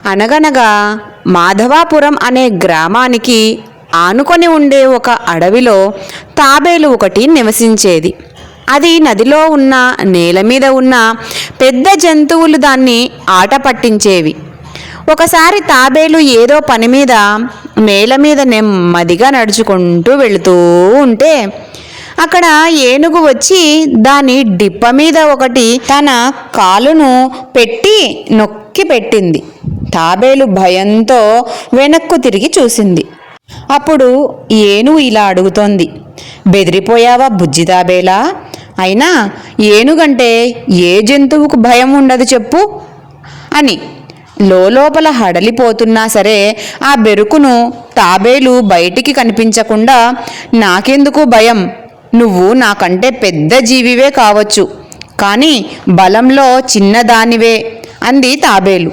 అనగనగా మాధవాపురం అనే గ్రామానికి ఆనుకొని ఉండే ఒక అడవిలో తాబేలు ఒకటి నివసించేది. అది నదిలో ఉన్న నేల మీద ఉన్న పెద్ద జంతువులు దాన్ని ఆట పట్టించేవి. ఒకసారి తాబేలు ఏదో పని మీద నేల మీద నెమ్మదిగా నడుచుకుంటూ వెళుతూ ఉంటే అక్కడ ఏనుగు వచ్చి దాని డిప్ప మీద ఒకటి తన కాలును పెట్టి నొక్కి పెట్టింది. తాబేలు భయంతో వెనక్కు తిరిగి చూసింది. అప్పుడు ఏనుగు ఇలా అడుగుతోంది బెదిరిపోయావా బుజ్జి తాబేలా? అయినా ఏనుగంటే ఏ జంతువుకు భయం ఉండదు చెప్పు అని లోపల హడలిపోతున్నా సరే ఆ బెరుకును తాబేలు బయటికి కనిపించకుండా నాకెందుకు భయం? నువ్వు నాకంటే పెద్ద జీవివే కావచ్చు కానీ బలంలో చిన్నదానివే అంది తాబేలు.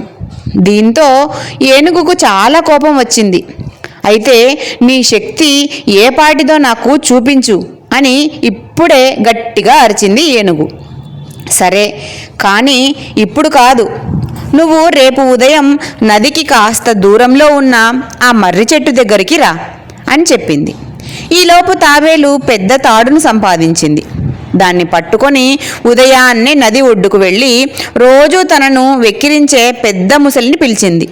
దీంతో ఏనుగుకు చాలా కోపం వచ్చింది. అయితే నీ శక్తి ఏ పాటిదో నాకు చూపించు అని ఇప్పుడే గట్టిగా అరిచింది ఏనుగు. సరే కానీ ఇప్పుడు కాదు. నువ్వు రేపు ఉదయం నదికి కాస్త దూరంలో ఉన్న ఆ మర్రి చెట్టు దగ్గరికి రా అని చెప్పింది. ఈలోపు తాబేలు పెద్ద తాడును సంపాదించింది. దాన్ని పట్టుకొని ఉదయాన్నే నది ఒడ్డుకు వెళ్ళి రోజూ తనను వెక్కిరించే పెద్ద ముసలిని పిలిచింది.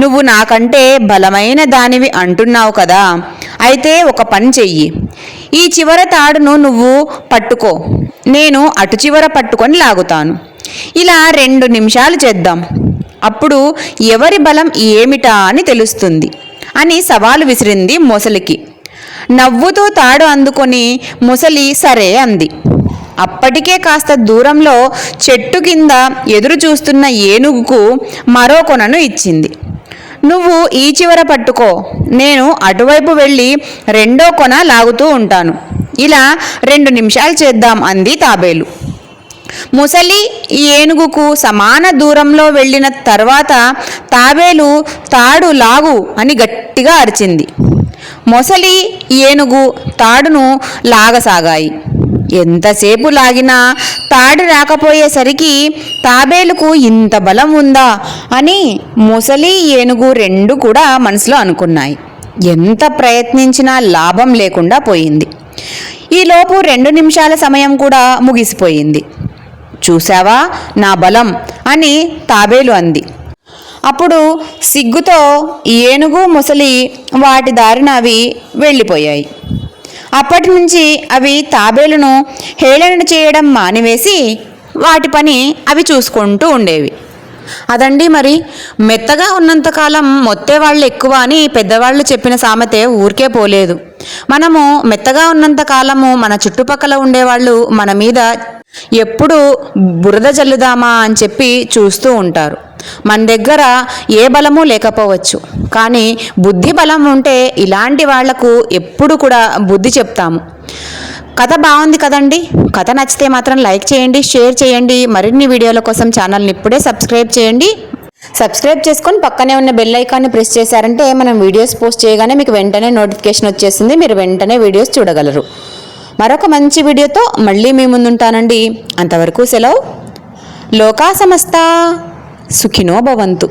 నువ్వు నాకంటే బలమైన దానివి అంటున్నావు కదా అయితే ఒక పని చెయ్యి. ఈ చివర తాడును నువ్వు పట్టుకో నేను అటు చివర పట్టుకొని లాగుతాను. ఇలా రెండు నిమిషాలు చేద్దాం. అప్పుడు ఎవరి బలం ఏమిటా అని తెలుస్తుంది అని సవాలు విసిరింది మొసలికి. నవ్వుతూ తాడు అందుకొని ముసలి సరే అంది. అప్పటికే కాస్త దూరంలో చెట్టు కింద ఎదురు చూస్తున్న ఏనుగుకు మరో కొనను ఇచ్చింది. నువ్వు ఈ చివర పట్టుకో నేను అటువైపు వెళ్ళి రెండో కొన లాగుతూ ఉంటాను. ఇలా రెండు నిమిషాలు చేద్దాం అంది తాబేలు. ముసలి ఏనుగుకు సమాన దూరంలో వెళ్ళిన తర్వాత తాబేలు తాడు లాగు అని గట్టిగా అరిచింది. మొసలి ఏనుగు తాడును లాగసాగాయి. ఎంతసేపు లాగినా తాడు రాకపోయేసరికి తాబేలుకు ఇంత బలం ఉందా అని ముసలి ఏనుగు రెండు కూడా మనసులో అనుకున్నాయి. ఎంత ప్రయత్నించినా లాభం లేకుండా పోయింది. ఈలోపు రెండు నిమిషాల సమయం కూడా ముగిసిపోయింది. చూశావా నా బలం అని తాబేలు అంది. అప్పుడు సిగ్గుతో ఏనుగు ముసలి వాటి దారిన అవి వెళ్ళిపోయాయి. అప్పటి నుంచి అవి తాబేలును హేళన చేయడం మానివేసి వాటి పని అవి చూసుకుంటూ ఉండేవి. అదండి మరి మెత్తగా ఉన్నంతకాలం మొత్తే వాళ్ళు ఎక్కువ అని పెద్దవాళ్ళు చెప్పిన సామెతే ఊరికే పోలేదు. మనము మెత్తగా ఉన్నంత కాలము మన చుట్టుపక్కల ఉండేవాళ్ళు మన మీద ఎప్పుడు బురద జల్లుదామా అని చెప్పి చూస్తూ ఉంటారు. మన దగ్గర ఏ బలము లేకపోవచ్చు. కానీ బుద్ధి బలం ఉంటే ఇలాంటి వాళ్ళకు ఎప్పుడు కూడా బుద్ధి చెప్తాము. కథ బాగుంది కదండి? కథ నచ్చితే మాత్రం లైక్ చేయండి షేర్ చేయండి. మరిన్ని వీడియోల కోసం ఛానల్ని ఇప్పుడే సబ్స్క్రైబ్ చేయండి. సబ్స్క్రైబ్ చేసుకొని పక్కనే ఉన్న బెల్ ఐకాన్ని ప్రెస్ చేశారంటే మనం వీడియోస్ పోస్ట్ చేయగానే మీకు వెంటనే నోటిఫికేషన్ వచ్చేసింది మీరు వెంటనే వీడియోస్ చూడగలరు. మరొక మంచి వీడియోతో మళ్ళీ మీ ముందుంటానండి. అంతవరకు సెలవు. లోకా సమస్త. సుఖినో భవంతు.